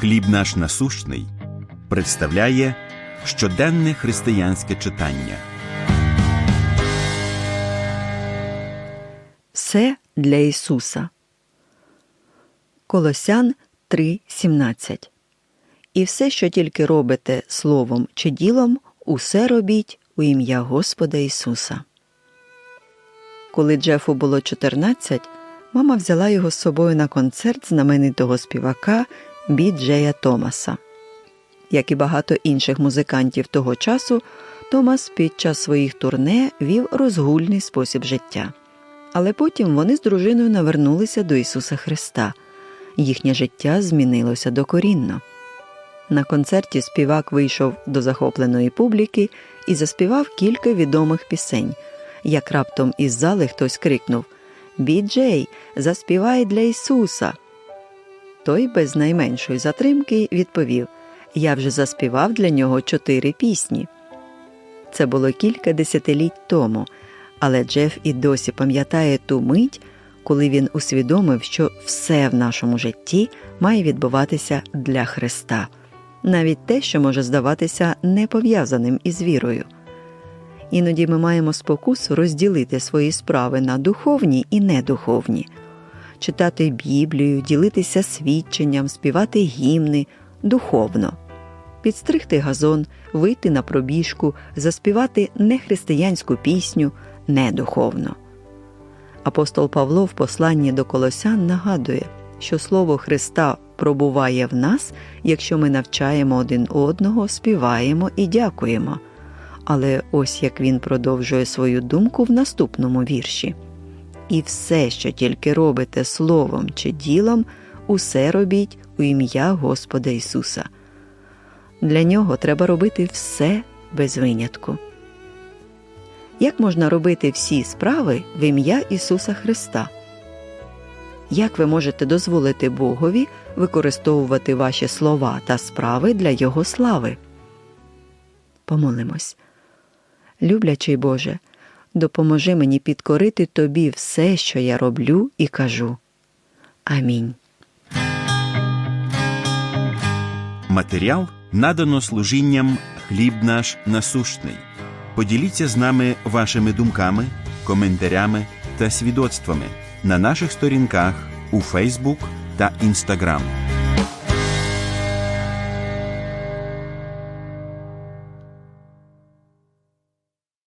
Хліб наш насущний представляє щоденне християнське читання. Все для Ісуса. Колосян 3.17 І все, що тільки робите словом чи ділом, усе робіть у ім'я Господа Ісуса. Коли Джефу було 14, мама взяла його з собою на концерт знаменитого співака Бі Джея Томаса. Як і багато інших музикантів того часу, Томас під час своїх турне вів розгульний спосіб життя. Але потім вони з дружиною навернулися до Ісуса Христа. Їхнє життя змінилося докорінно. На концерті співак вийшов до захопленої публіки і заспівав кілька відомих пісень. Як раптом із зали хтось крикнув Біджей, заспівай для Ісуса. Той без найменшої затримки відповів Я вже заспівав для нього чотири пісні. Це було кілька десятиліть тому, але Джеф і досі пам'ятає ту мить, коли він усвідомив, що все в нашому житті має відбуватися для Христа, навіть те, що може здаватися не пов'язаним із вірою. Іноді ми маємо спокусу розділити свої справи на духовні і недуховні, читати Біблію, ділитися свідченням, співати гімни духовно, підстригти газон, вийти на пробіжку, заспівати нехристиянську пісню недуховно. Апостол Павло в посланні до Колосян нагадує, що Слово Христа пробуває в нас, якщо ми навчаємо один одного, співаємо і дякуємо. Але ось як він продовжує свою думку в наступному вірші. І все, що тільки робите словом чи ділом, усе робіть у ім'я Господа Ісуса. Для нього треба робити все без винятку. Як можна робити всі справи в ім'я Ісуса Христа? Як ви можете дозволити Богові використовувати ваші слова та справи для Його слави? Помолимось. Люблячий Боже, допоможи мені підкорити Тобі все, що я роблю і кажу. Амінь. Матеріал надано служінням Хліб наш насущний. Поділіться з нами вашими думками, коментарями та свідоцтвами на наших сторінках у Фейсбук та Інстаграм.